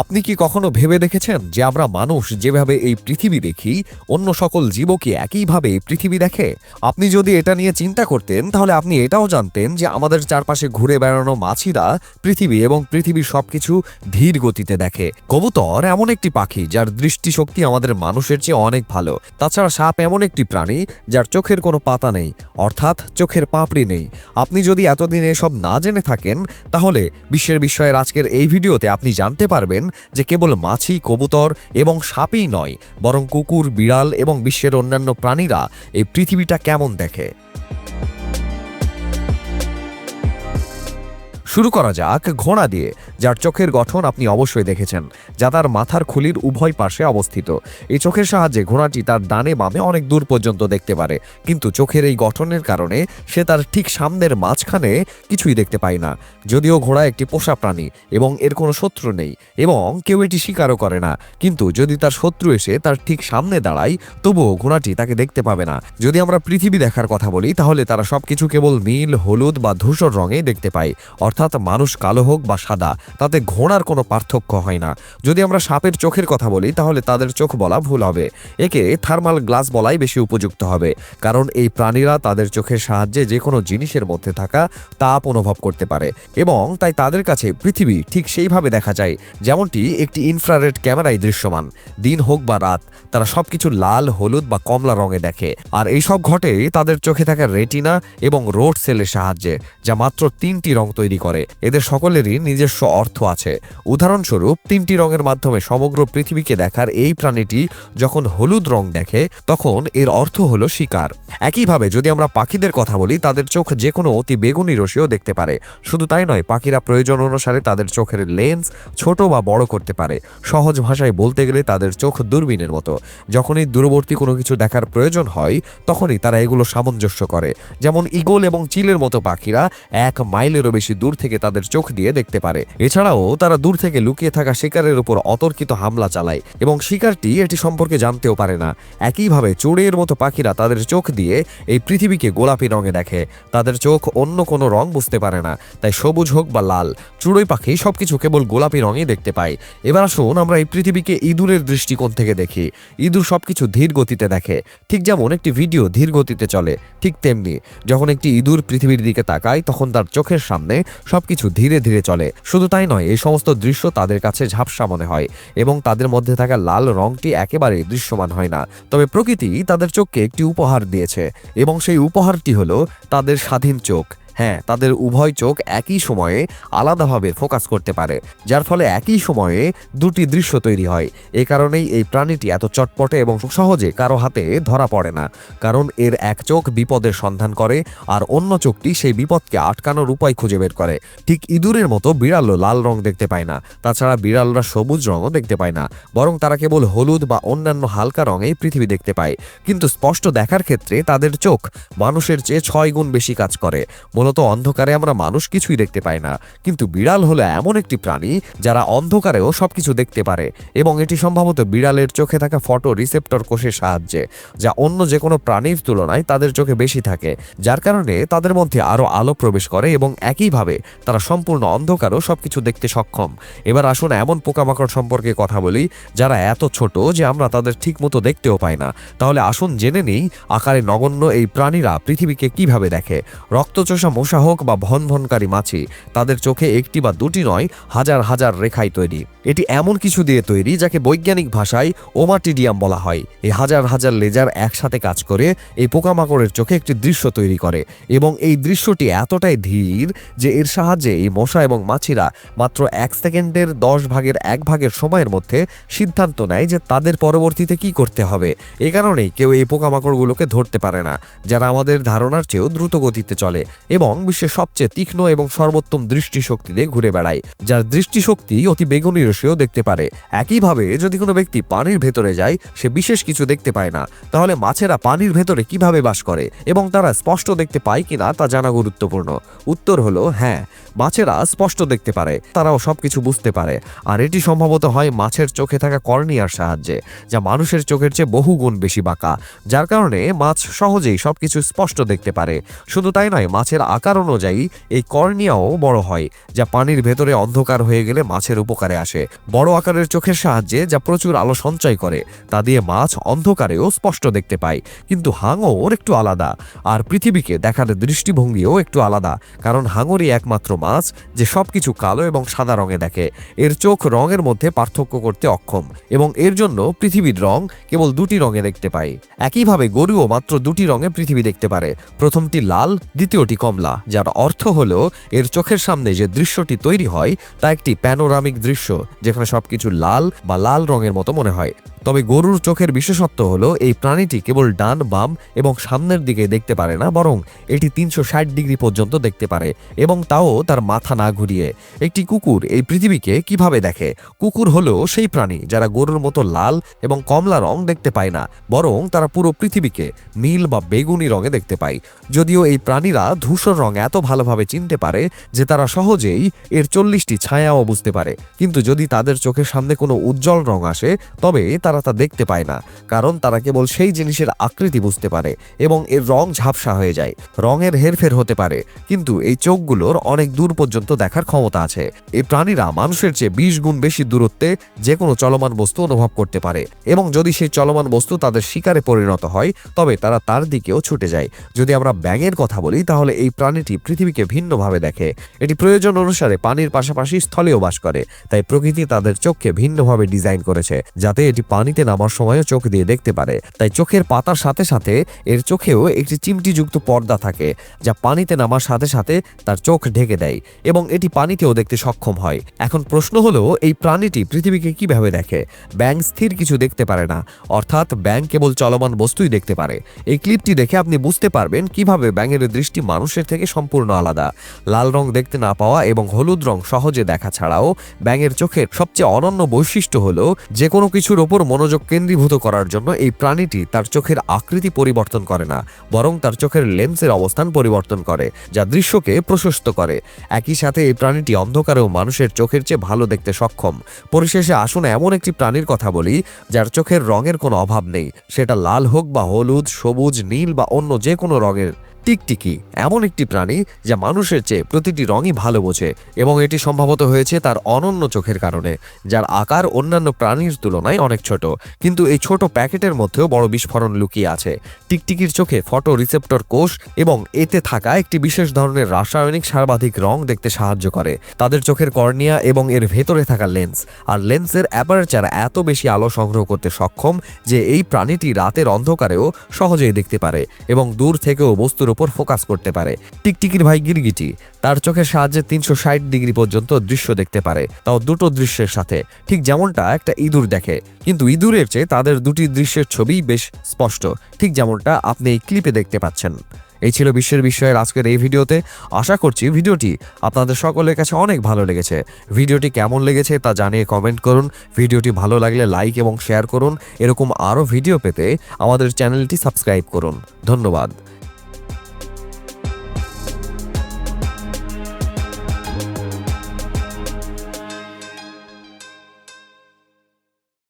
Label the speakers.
Speaker 1: আপনি কি কখনো ভেবে দেখেছেন যে আমরা মানুষ যেভাবে এই পৃথিবী দেখি, অন্য সকল জীবও কি একইভাবে এই পৃথিবী দেখে? আপনি যদি এটা নিয়ে চিন্তা করতেন, তাহলে আপনি এটাও জানতেন যে আমাদের চারপাশে ঘুরে বেড়ানো মাছিরা পৃথিবী এবং পৃথিবীর সবকিছু ধীর গতিতে দেখে। কবুতর এমন একটি পাখি যার দৃষ্টিশক্তি আমাদের মানুষের চেয়ে অনেক ভালো। তাছাড়া সাপ এমন একটি প্রাণী যার চোখের কোনো পাতা নেই, অর্থাৎ চোখের পাপড়ি নেই। আপনি যদি এতদিন এসব না জেনে থাকেন, তাহলে বিশ্বের বিষয়ের আজকের এই ভিডিওতে আপনি জানতে পারবেন যে কেবল মাছি, কবুতর এবং সাপই নয়, বরং কুকুর, বিড়াল এবং বিশ্বের অন্যান্য প্রাণীরা এই পৃথিবীটা কেমন দেখে। শুরু করা যাক ঘোড়া দিয়ে। যার চোখের গঠন আপনি অবশ্যই দেখেছেন, যা তার মাথার খুলির উভয় পাশে অবস্থিত। এই চোখের সাহায্যে ঘোড়াটি তার ডানে বামে অনেক দূর পর্যন্ত দেখতে পারে, কিন্তু চোখের এই গঠনের কারণে সে তার ঠিক সামনের মাঝখানে কিছুই দেখতে পায় না। যদিও ঘোড়া একটি পোষা প্রাণী এবং এর কোনো শত্রু নেই, এবং কেউ এটি স্বীকারও করে না, কিন্তু যদি তার শত্রু এসে তার ঠিক সামনে দাঁড়ায়, তবুও ঘোড়াটি তাকে দেখতে পাবে না। যদি আমরা পৃথিবী দেখার কথা বলি, তাহলে তারা সবকিছু কেবল নীল, হলুদ বা ধূসর রঙে দেখতে পায়, অর্থাৎ মানুষ কালো হোক বা সাদা তাতে ঘোড়ার কোনো পার্থক্য হয় না। যদি আমরা সাপের চোখের কথা বলি, তাহলে তাদের চোখ বলা ভুল হবে। একে থার্মাল গ্লাস বলাই বেশি উপযুক্ত হবে, কারণ এই প্রাণীরা তাদের চোখের সাহায্যে যে কোনো জিনিসের মধ্যে থাকা তাপ অনুভব করতে পারে। এবং তাই তাদের কাছে পৃথিবী ঠিক সেইভাবে দেখা যায়, যেমনটি একটি ইনফ্রারেড ক্যামেরায় দৃশ্যমান। দিন হোক বা রাত, তারা সবকিছু লাল, হলুদ বা কমলা রঙে দেখে। আর এইসব ঘটে তাদের চোখে থাকা রেটিনা এবং রোড সেলের সাহায্যে, যা মাত্র তিনটি রং তৈরি করে। এদের সকলেরই নিজস্ব অর্থ আছে। উদাহরণস্বরূপ, তিনটি রঙের মাধ্যমে সমগ্র পৃথিবীকে দেখার এই প্রাণীটি যখন হলুদ রং দেখে, তখন এর অর্থ হলো শিকার। একইভাবে যদি আমরা পাখিদের কথা বলি, তাদের চোখ যে কোনো অতি বেগুনি রশ্মিও দেখতে পারে। শুধু তাই নয়, পাখিরা প্রয়োজন অনুসারে তাদের চোখের লেন্স ছোট বা বড় করতে পারে। সহজ ভাষায় বলতে গেলে তাদের চোখ দূরবীনের মতো। যখনই দূরবর্তী কোনো কিছু দেখার প্রয়োজন হয়, তখনই তারা এগুলো সামঞ্জস্য করে। যেমন ইগল এবং চিলের মতো পাখিরা এক মাইলেরও বেশি দূর থেকে তাদের চোখ দিয়ে দেখতে পারে। এছাড়াও তারা দূর থেকে লুকিয়ে থাকা শিকারের উপর অতর্কিত হামলা চালায় এবং শিকারটি এটি সম্পর্কে জানতেও পারে না। একইভাবে চোরের মতো পাখিরা তাদের চোখ দিয়ে এই পৃথিবীকে গোলাপি রঙে দেখে। তাদের চোখ অন্য কোনো রং বুঝতে পারে না, তাই সবুজ হোক বা লাল, চুড়োই পাখি সবকিছু কেবল গোলাপি রঙে দেখতে পায়। এবার আসুন আমরা এই পৃথিবীকে ইঁদুরের দৃষ্টিকোণ থেকে দেখি। ইঁদুর সবকিছু ধীর গতিতে দেখে, ঠিক যেমন একটি ভিডিও ধীর গতিতে চলে, ঠিক তেমনি যখন একটি ইঁদুর পৃথিবীর দিকে তাকায়, তখন তার চোখের সামনে সবকিছু ধীরে ধীরে চলে। শুধু তাই নয়, এই সমস্ত দৃশ্য তাদের কাছে ঝাপসা মনে হয় এবং তাদের মধ্যে থাকা লাল রংটি একেবারে দৃশ্যমান হয় না। তবে প্রকৃতি তাদের চোখকে একটি উপহার দিয়েছে এবং সেই উপহারটি হলো তাদের স্বাধীন চোখ। হ্যাঁ তাদের উভয় চোখ একই সময়ে আলাদাভাবে ফোকাস করতে পারে, যার ফলে একই সময়ে দুটি দৃশ্য তৈরি হয়। এ কারণেই এই প্রাণীটি এত চটপটে এবং সহজে কারও হাতে ধরা পড়ে না, কারণ এর এক চোখ বিপদের সন্ধান করে আর অন্য চোখটি সেই বিপদকে আটকানোর উপায় খুঁজে বের করে। ঠিক ইঁদুরের মতো বিড়ালও লাল রং দেখতে পায় না, তাছাড়া বিড়ালরা সবুজ রঙও দেখতে পায় না, বরং তারা কেবল হলুদ বা অন্যান্য হালকা রঙেই পৃথিবী দেখতে পায়। কিন্তু স্পষ্ট দেখার ক্ষেত্রে তাদের চোখ মানুষের চেয়ে ছয় গুণ বেশি কাজ করে। মূলত অন্ধকারে আমরা মানুষ কিছুই দেখতে পাই না। কিন্তু বিড়াল হলো এমন একটি প্রাণী যারা অন্ধকারেও সবকিছু দেখতে পারে এবং এটি সম্ভবত বিড়ালের চোখে থাকা ফটো রিসেপ্টর কোষের সাহায্যে, যা অন্য যে কোনো প্রাণীর তুলনায় তাদের চোখে বেশি থাকে, যার কারণে তাদের মধ্যে আরও আলো প্রবেশ করে এবং একইভাবে তারা সম্পূর্ণ অন্ধকারও সবকিছু দেখতে সক্ষম। এবার আসুন এমন পোকামাকড় সম্পর্কে কথা বলি, যারা এত ছোট যে আমরা তাদের ঠিক মতো দেখতেও পাই না। তাহলে আসুন জেনে নেই, আকারে নগণ্য এই প্রাণীরা পৃথিবীকে কীভাবে দেখে? রক্তচোষা মশা হোক বা ভন ভনকারী মাছি, তাদের চোখে একটি বা দুটি নয়, হাজার হাজার রেখাই তৈরি। এটি এমন কিছু দিয়ে তৈরি যাকে বৈজ্ঞানিক ভাষায় ওমাটিডিয়াম বলা হয়। এই হাজার হাজার লেজার একসাথে কাজ করে এই পোকামাকড়ের চোখে একটি দৃশ্য তৈরি করে এবং এই দৃশ্যটি এতটাই ধীর যে এর সাহায্যে এই মশা এবং মাছিরা মাত্র এক সেকেন্ডের দশ ভাগের এক ভাগের সময়ের মধ্যে সিদ্ধান্ত নেয় যে তাদের পরবর্তীতে কি করতে হবে। এ কারণেই কেউ এই পোকামাকড়গুলোকে ধরতে পারে না, যারা আমাদের ধারণার চেয়েও দ্রুত গতিতে চলে এবং বিশ্বের সবচেয়ে তীক্ষ্ণ এবং সর্বোত্তম দৃষ্টিশক্তি দিয়ে ঘুরে বেড়ায়, যার দৃষ্টিশক্তি অতি বেগুনি রশ্মিও দেখতে পারে। একইভাবে, যদি কোনো ব্যক্তি পানির ভেতরে যায়, সে বিশেষ কিছু দেখতে পায় না। তাহলে মাছেরা পানির ভেতরে কীভাবে বাস করে এবং তারা স্পষ্ট দেখতে পায় কিনা তা জানা গুরুত্বপূর্ণ। উত্তর হলো হ্যাঁ মাছেরা স্পষ্ট দেখতে পারে, তারাও সবকিছু বুঝতে পারে। আর এটি সম্ভবত হয় মাছের চোখে থাকা কর্নিয়ার সাহায্যে, যা মানুষের চোখের চেয়ে বহু গুণ বেশি বাঁকা, যার কারণে মাছ সহজেই সবকিছু স্পষ্ট দেখতে পারে। শুধু তাই নয়, মাছের আকার অনুযায়ী এই কর্নিয়াও বড় হয়, যা পানির ভেতরে অন্ধকার হয়ে গেলে মাছের উপকারে আসে। বড় আকারের চোখের সাহায্যে যা প্রচুর আলো সঞ্চয় করে, তা দিয়ে মাছ অন্ধকারেও স্পষ্ট দেখতে পায়, কিন্তু হাঙর একটু আলাদা। আর পৃথিবীকে দেখার দৃষ্টিভঙ্গিও একটু আলাদা, কারণ হাঙরই একমাত্র মাছ যে সবকিছু কালো এবং সাদা রঙে দেখে। এর চোখ রঙের মধ্যে পার্থক্য করতে অক্ষম, এবং এর জন্য পৃথিবীর রং কেবল দুটি রঙে দেখতে পায়। একইভাবে গরুও মাত্র দুটি রঙে পৃথিবী দেখতে পারে, প্রথমটি লাল, দ্বিতীয়টি কমলা। যার অর্থ হলো, এর চোখের সামনে যে দৃশ্যটি তৈরি হয়, তা একটি প্যানোরামিক দৃশ্য, যেখানে সবকিছু লাল বা লাল রঙের মতো মনে হয়। তবে গরুর চোখের বিশেষত্ব হলো, এই প্রাণীটি কেবল ডান, বাম এবং সামনের দিকে দেখতে পারে না, বরং এটি তিনশো ষাট ডিগ্রি পর্যন্ত দেখতে পারে এবং তাও তার মাথা না ঘুরিয়ে। একটি কুকুর এই পৃথিবীকে কীভাবে দেখে? কুকুর হলো সেই প্রাণী যারা গরুর মতো লাল এবং কমলা রং দেখতে পায় না, বরং তারা পুরো পৃথিবীকে নীল বা বেগুনি রঙে দেখতে পায়। যদিও এই প্রাণীরা ধূসর রং এত ভালোভাবে চিনতে পারে যে তারা সহজেই এর চল্লিশটি ছায়াও বুঝতে পারে। কিন্তু যদি তাদের চোখের সামনে কোনো উজ্জ্বল রং আসে, তবে তারা তা দেখতে পায় না, কারণ তারা কেবল সেই জিনিসের আকৃতি বুঝতে পারে এবং এর রং ঝাপসা হয়ে যায়। রঙের হেরফের হতে পারে, কিন্তু এই চোখগুলোর অনেক দূর পর্যন্ত দেখার ক্ষমতা আছে। এই প্রাণীরা মানুষের চেয়ে বিশ গুণ বেশি দূরত্বে যে কোনো চলমান বস্তু অনুভব করতে পারে এবং যদি সেই চলমান বস্তু তাদের শিকারে পরিণত হয়, তবে তারা তার দিকেও ছুটে যায়। যদি আমরা ব্যাঙের কথা বলি, তাহলে এই প্রাণীটি পৃথিবীকে ভিন্নভাবে দেখে। এটি প্রয়োজন অনুসারে পানির পাশাপাশি স্থলেও বাস করে, তাই প্রকৃতি তাদের চোখকে ভিন্নভাবে ডিজাইন করেছে, যাতে এটি পানিতে নামার সময়ও চোখ দিয়ে দেখতে পারে। তাই চোখের পাতার সাথে সাথে এর চোখেও একটি চিমটিযুক্ত পর্দা থাকে, যা পানিতে নামার সাথে সাথে তার চোখ ঢেকে দেয় এবং এটি পানিতেও দেখতে সক্ষম হয়। এখন প্রশ্ন হলো, এই প্রাণীটি পৃথিবীকে কীভাবে দেখে? ব্যাং স্থির কিছু দেখতে পারে না, অর্থাৎ ব্যাং কেবল চলমান বস্তুই দেখতে পারে। এই ক্লিপটি দেখে আপনি বুঝতে পারবেন কীভাবে ব্যাঙের দৃষ্টি মানুষের থেকে সম্পূর্ণ আলাদা। লাল রং দেখতে না পাওয়া এবং হলুদ রং সহজে দেখা ছাড়াও ব্যাঙের চোখের সবচেয়ে অনন্য বৈশিষ্ট্য হলো, যে কোনো কিছুর ওপর মনোযোগ কেন্দ্রীভূত করার জন্য এই প্রাণীটি তার চোখের আকৃতি পরিবর্তন করে না, বরং তার চোখের লেন্সের অবস্থান পরিবর্তন করে, যা দৃশ্যকে প্রশস্ত করে। একই সাথে এই প্রাণীটি অন্ধকারেও মানুষের চোখের চেয়ে ভালো দেখতে সক্ষম। পরিশেষে আসুন এমন একটি প্রাণীর কথা বলি, যার চোখের রঙের কোনো অভাব নেই। সেটা লাল হোক বা হলুদ, সবুজ, নীল বা অন্য যে কোনো রঙের। টিকটিকি এমন একটি প্রাণী যা মানুষের চেয়ে প্রতিটি রঙই ভালো বোঝে এবং এটি সম্ভবত হয়েছে তার অনন্য চোখের কারণে, যার আকার অন্যান্য প্রাণীর তুলনায় অনেক ছোট। কিন্তু এই ছোট প্যাকেটের মধ্যেও বড় বিস্ফোরণ লুকিয়ে আছে। টিকটিকির চোখে ফটো রিসেপ্টর কোষ এবং এতে থাকা একটি বিশেষ ধরনের রাসায়নিক সর্বাধিক রং দেখতে সাহায্য করে। তাদের চোখের কর্নিয়া এবং এর ভেতরে থাকা লেন্স। আর লেন্সের অ্যাপারেচার এত বেশি আলো সংগ্রহ করতে সক্ষম যে এই প্রাণীটি রাতের অন্ধকারেও সহজেই দেখতে পারে এবং দূর থেকেও বস্তুর উপর ফোকাস করতে পারে। টিকটিকির ভাই গিরগিটি, তার চোখের সাহায্যে তিনশো ষাট ডিগ্রি পর্যন্ত দৃশ্য দেখতে পারে, তাও দুটো দৃশ্যের সাথে। ঠিক যেমনটা একটা ইঁদুর দেখে। কিন্তু ইঁদুরের চেয়ে তাদের দুটি দৃশ্যের ছবিই বেশ স্পষ্ট। ঠিক যেমনটা আপনি এই ক্লিপে দেখতে পাচ্ছেন। এই ছিল বিশ্বের বিষয়ের আজকের এই ভিডিওতে। আশা করছি ভিডিওটি আপনাদের সকলের কাছে অনেক ভালো লেগেছে। ভিডিওটি কেমন লেগেছে তা জানিয়ে কমেন্ট করুন। ভিডিওটি ভালো লাগলে লাইক এবং শেয়ার করুন। এরকম আরও ভিডিও পেতে আমাদের চ্যানেলটি সাবস্ক্রাইব করুন। ধন্যবাদ।